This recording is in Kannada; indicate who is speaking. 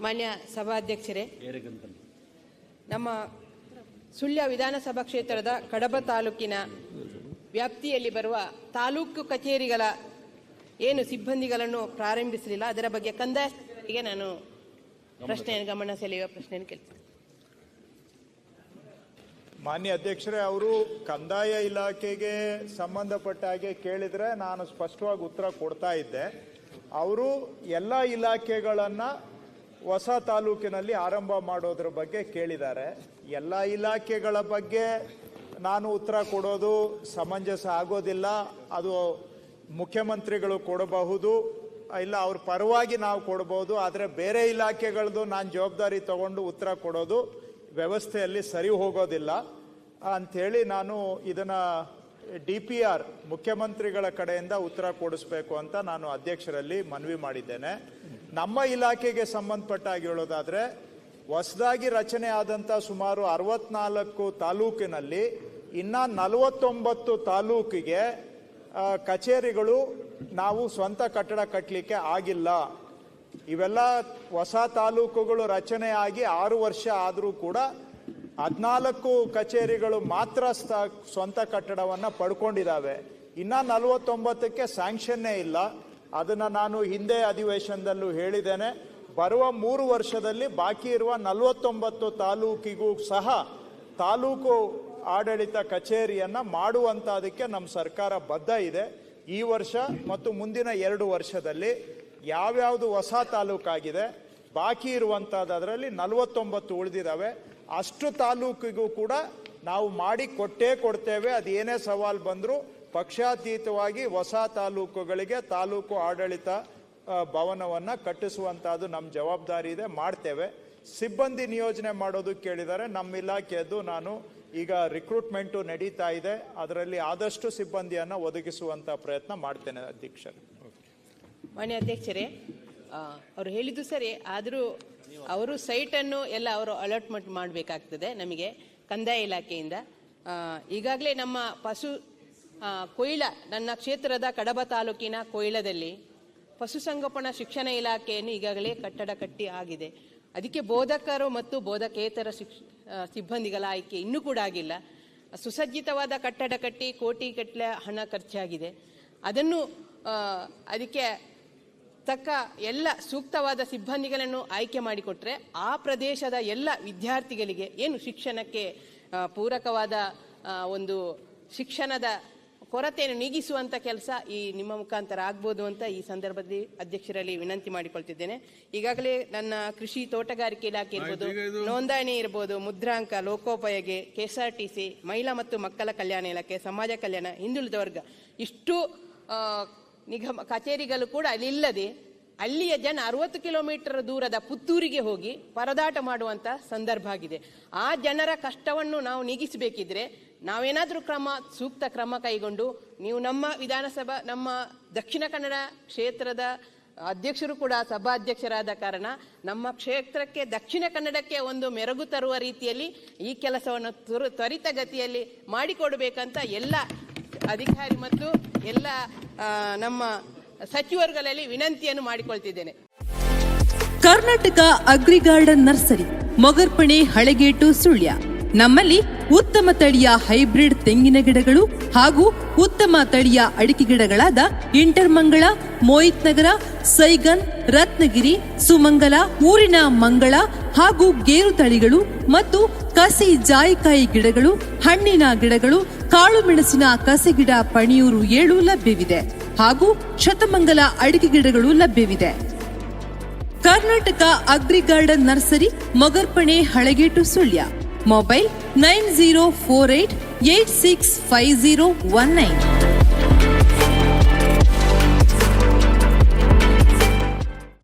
Speaker 1: ಮಾನ್ಯ ಸಭಾಧ್ಯಕ್ಷರೇ ನಮ್ಮ ಸುಳ್ಯ ವಿಧಾನಸಭಾ ಕ್ಷೇತ್ರದ ಕಡಬ ತಾಲೂಕಿನ ವ್ಯಾಪ್ತಿಯಲ್ಲಿ ಬರುವ ತಾಲೂಕು ಕಚೇರಿಗಳ ಏನು ಸಿಬ್ಬಂದಿಗಳನ್ನು ಪ್ರಾರಂಭಿಸಲಿಲ್ಲ ಅದರ ಬಗ್ಗೆ ಕಂದಾಯ ಸಚಿವರಿಗೆ ನಾನು ಪ್ರಶ್ನೆಯನ್ನು ಗಮನ ಸೆಳೆಯುವ ಪ್ರಶ್ನೆಯನ್ನು ಕೇಳ್ತೇನೆ.
Speaker 2: ಮಾನ್ಯ ಅಧ್ಯಕ್ಷರೇ ಅವರು ಕಂದಾಯ ಇಲಾಖೆಗೆ ಸಂಬಂಧಪಟ್ಟ ಹಾಗೆ ಕೇಳಿದರೆ ನಾನು ಸ್ಪಷ್ಟವಾಗಿ ಉತ್ತರ ಕೊಡ್ತಾ ಇದ್ದೆ. ಅವರು ಎಲ್ಲ ಇಲಾಖೆಗಳನ್ನ ಹೊಸ ತಾಲೂಕಿನಲ್ಲಿ ಆರಂಭ ಮಾಡೋದ್ರ ಬಗ್ಗೆ ಕೇಳಿದ್ದಾರೆ. ಎಲ್ಲ ಇಲಾಖೆಗಳ ಬಗ್ಗೆ ನಾನು ಉತ್ತರ ಕೊಡೋದು ಸಮಂಜಸ ಆಗೋದಿಲ್ಲ. ಅದು ಮುಖ್ಯಮಂತ್ರಿಗಳು ಕೊಡಬಹುದು. ಇಲ್ಲ, ಅವ್ರ ಪರವಾಗಿ ನಾವು ಕೊಡಬಹುದು. ಆದರೆ ಬೇರೆ ಇಲಾಖೆಗಳದ್ದು ನಾನು ಜವಾಬ್ದಾರಿ ತಗೊಂಡು ಉತ್ತರ ಕೊಡೋದು ವ್ಯವಸ್ಥೆಯಲ್ಲಿ ಸರಿ ಹೋಗೋದಿಲ್ಲ. ಅಂಥೇಳಿ ನಾನು ಇದನ್ನು ಡಿ ಪಿ ಆರ್ ಮುಖ್ಯಮಂತ್ರಿಗಳ ಕಡೆಯಿಂದ ಉತ್ತರ ಕೊಡಿಸ್ಬೇಕು ಅಂತ ನಾನು ಅಧ್ಯಕ್ಷರಲ್ಲಿ ಮನವಿ ಮಾಡಿದ್ದೇನೆ. ನಮ್ಮ ಇಲಾಖೆಗೆ ಸಂಬಂಧಪಟ್ಟ ಹಾಗೆ ಹೇಳೋದಾದ್ರೆ ಹೊಸದಾಗಿ ರಚನೆ ಆದಂಥ ಸುಮಾರು ಅರವತ್ನಾಲ್ಕು ತಾಲೂಕಿನಲ್ಲಿ ಇನ್ನ ನಲವತ್ತೊಂಬತ್ತು ತಾಲೂಕಿಗೆ ಕಚೇರಿಗಳು ನಾವು ಸ್ವಂತ ಕಟ್ಟಡ ಕಟ್ಟಲಿಕ್ಕೆ ಆಗಿಲ್ಲ. ಇವೆಲ್ಲ ಹೊಸ ತಾಲೂಕುಗಳು ರಚನೆ ಆಗಿ ಆರು ವರ್ಷ ಆದರೂ ಕೂಡ ಹದಿನಾಲ್ಕು ಕಚೇರಿಗಳು ಮಾತ್ರ ಸ್ವಂತ ಕಟ್ಟಡವನ್ನು ಪಡ್ಕೊಂಡಿದ್ದಾವೆ ಇನ್ನ ನಲವತ್ತೊಂಬತ್ತಕ್ಕೆ ಸ್ಯಾಂಕ್ಷನ್ನೇ ಇಲ್ಲ. ಅದನ್ನ ನಾನು ಹಿಂದೆ ಅಧಿವೇಶನದಲ್ಲೂ ಹೇಳಿದ್ದೇನೆ. ಬರುವ ಮೂರು ವರ್ಷದಲ್ಲಿ ಬಾಕಿ ಇರುವ ನಲವತ್ತೊಂಬತ್ತು ತಾಲೂಕಿಗೂ ಸಹ ತಾಲೂಕು ಆಡಳಿತ ಕಚೇರಿಯನ್ನು ಮಾಡುವಂಥದಕ್ಕೆ ನಮ್ಮ ಸರ್ಕಾರ ಬದ್ಧ ಇದೆ. ಈ ವರ್ಷ ಮತ್ತು ಮುಂದಿನ ಎರಡು ವರ್ಷದಲ್ಲಿ ಯಾವ್ಯಾವುದು ಹೊಸ ತಾಲೂಕಾಗಿದೆ, ಬಾಕಿ ಇರುವಂಥದ್ದರಲ್ಲಿ ನಲವತ್ತೊಂಬತ್ತು ಉಳಿದಿದ್ದಾವೆ ಅಷ್ಟು ತಾಲೂಕಿಗೂ ಕೂಡ ನಾವು ಮಾಡಿ ಕೊಟ್ಟೇ ಕೊಡ್ತೇವೆ. ಅದೇನೇ ಸವಾಲು ಬಂದರೂ ಪಕ್ಷಾತೀತವಾಗಿ ಹೊಸ ತಾಲೂಕುಗಳಿಗೆ ತಾಲೂಕು ಆಡಳಿತ ಭವನವನ್ನು ಕಟ್ಟಿಸುವಂಥದ್ದು ನಮ್ಮ ಜವಾಬ್ದಾರಿ ಇದೆ, ಮಾಡ್ತೇವೆ. ಸಿಬ್ಬಂದಿ ನಿಯೋಜನೆ ಮಾಡೋದು ಕೇಳಿದರೆ ನಮ್ಮ ಇಲಾಖೆಯದ್ದು ನಾನು ಈಗ ರಿಕ್ರೂಟ್ಮೆಂಟು ನಡೀತಾ ಇದೆ, ಅದರಲ್ಲಿ ಆದಷ್ಟು ಸಿಬ್ಬಂದಿಯನ್ನು ಒದಗಿಸುವಂಥ ಪ್ರಯತ್ನ ಮಾಡ್ತೇನೆ ಅಧ್ಯಕ್ಷರು.
Speaker 1: ಮಾನ್ಯ ಅಧ್ಯಕ್ಷರೇ ಅವರು ಹೇಳಿದ್ದು ಸರಿ, ಆದರೂ ಅವರು ಸೈಟನ್ನು ಎಲ್ಲ ಅವರು ಅಲಾಟ್ಮೆಂಟ್ ಮಾಡಬೇಕಾಗ್ತದೆ ನಮಗೆ ಕಂದಾಯ ಇಲಾಖೆಯಿಂದ. ಈಗಾಗಲೇ ನಮ್ಮ ಪಶು ಕೊಯ್ಲ, ನನ್ನ ಕ್ಷೇತ್ರದ ಕಡಬ ತಾಲೂಕಿನ ಕೊಯ್ಲದಲ್ಲಿ ಪಶುಸಂಗೋಪನಾ ಶಿಕ್ಷಣ ಇಲಾಖೆಯನ್ನು ಈಗಾಗಲೇ ಕಟ್ಟಡ ಕಟ್ಟಿ ಆಗಿದೆ. ಅದಕ್ಕೆ ಬೋಧಕರು ಮತ್ತು ಬೋಧಕೇತರ ಶಿಕ್ಷ ಸಿಬ್ಬಂದಿಗಳ ಆಯ್ಕೆ ಇನ್ನೂ ಕೂಡ ಆಗಿಲ್ಲ. ಸುಸಜ್ಜಿತವಾದ ಕಟ್ಟಡ ಕಟ್ಟಿ ಕೋಟಿ ಗಟ್ಟಲೆ ಹಣ ಖರ್ಚಾಗಿದೆ. ಅದನ್ನು ಅದಕ್ಕೆ ತಕ್ಕ ಎಲ್ಲ ಸೂಕ್ತವಾದ ಸಿಬ್ಬಂದಿಗಳನ್ನು ಆಯ್ಕೆ ಮಾಡಿಕೊಟ್ರೆ ಆ ಪ್ರದೇಶದ ಎಲ್ಲ ವಿದ್ಯಾರ್ಥಿಗಳಿಗೆ ಏನು ಶಿಕ್ಷಣಕ್ಕೆ ಪೂರಕವಾದ ಒಂದು ಶಿಕ್ಷಣದ ಕೊರತೆಯನ್ನು ನೀಗಿಸುವಂಥ ಕೆಲಸ ಈ ನಿಮ್ಮ ಮುಖಾಂತರ ಆಗ್ಬೋದು ಅಂತ ಈ ಸಂದರ್ಭದಲ್ಲಿ ಅಧ್ಯಕ್ಷರಲ್ಲಿ ವಿನಂತಿ ಮಾಡಿಕೊಳ್ತಿದ್ದೇನೆ. ಈಗಾಗಲೇ ನನ್ನ ಕೃಷಿ ತೋಟಗಾರಿಕೆ ಇಲಾಖೆ ಇರ್ಬೋದು ನೋಂದಣಿ ಇರ್ಬೋದು ಮುದ್ರಾಂಕ ಲೋಕೋಪಯೋಗಿ ಸಿ ಮಹಿಳಾ ಮತ್ತು ಮಕ್ಕಳ ಕಲ್ಯಾಣ ಇಲಾಖೆ ಸಮಾಜ ಕಲ್ಯಾಣ ಹಿಂದುಳಿದ ವರ್ಗ ಇಷ್ಟು ನಿಗಮ ಕಚೇರಿಗಳು ಕೂಡ ಅಲ್ಲಿಲ್ಲದೆ ಅಲ್ಲಿಯ ಜನ ಅರವತ್ತು ಕಿಲೋಮೀಟರ್ ದೂರದ ಪುತ್ತೂರಿಗೆ ಹೋಗಿ ಪರದಾಟ ಮಾಡುವಂತ ಸಂದರ್ಭ ಆಗಿದೆ. ಆ ಜನರ ಕಷ್ಟವನ್ನು ನಾವು ನೀಗಿಸಬೇಕಿದ್ರೆ ನಾವೇನಾದರೂ ಕ್ರಮ, ಸೂಕ್ತ ಕ್ರಮ ಕೈಗೊಂಡು ನೀವು ನಮ್ಮ ವಿಧಾನಸಭಾ, ನಮ್ಮ ದಕ್ಷಿಣ ಕನ್ನಡ ಕ್ಷೇತ್ರದ ಅಧ್ಯಕ್ಷರು ಕೂಡ ಸಭಾಧ್ಯಕ್ಷರಾದ ಕಾರಣ ನಮ್ಮ ಕ್ಷೇತ್ರಕ್ಕೆ, ದಕ್ಷಿಣ ಕನ್ನಡಕ್ಕೆ ಒಂದು ಮೆರಗು ತರುವ ರೀತಿಯಲ್ಲಿ ಈ ಕೆಲಸವನ್ನು ತ್ವರ- ತ್ವರಿತಗತಿಯಲ್ಲಿ ಮಾಡಿಕೊಡಬೇಕಂತ ಎಲ್ಲ ಅಧಿಕಾರಿ ಮತ್ತು ಎಲ್ಲ ನಮ್ಮ ಸಚಿವರುಗಳಲ್ಲಿ ವಿನಂತಿಯನ್ನು ಮಾಡಿಕೊಳ್ತಿದ್ದೇನೆ.
Speaker 3: Karnataka agri garden nursery, Mogarpane Halegate Sullia. ನಮ್ಮಲ್ಲಿ ಉತ್ತಮ ತಳಿಯ ಹೈಬ್ರಿಡ್ ತೆಂಗಿನ ಗಿಡಗಳು ಹಾಗೂ ಉತ್ತಮ ತಳಿಯ ಅಡಿಕೆ ಗಿಡಗಳಾದ ಇಂಟರ್ಮಂಗಳ ಮೋಹಿತ್ ನಗರ, ಸೈಗನ್, ರತ್ನಗಿರಿ, ಸುಮಂಗಲ, ಊರಿನ ಮಂಗಳ ಹಾಗೂ ಗೇರು ತಳಿಗಳು ಮತ್ತು ಕಸಿ ಜಾಯಿಕಾಯಿ ಗಿಡಗಳು, ಹಣ್ಣಿನ ಗಿಡಗಳು, ಕಾಳು ಮೆಣಸಿನ ಕಸಿ ಗಿಡ ಪಣಿಯೂರು ಏಳು ಲಭ್ಯವಿದೆ. ಹಾಗೂ ಶತಮಂಗಲ ಅಡಿಕೆ ಗಿಡಗಳು ಲಭ್ಯವಿದೆ. Karnataka agri garden nursery, Mogarpane Halegate Sullia. Mobile nine zero four eight eight six five zero one nine.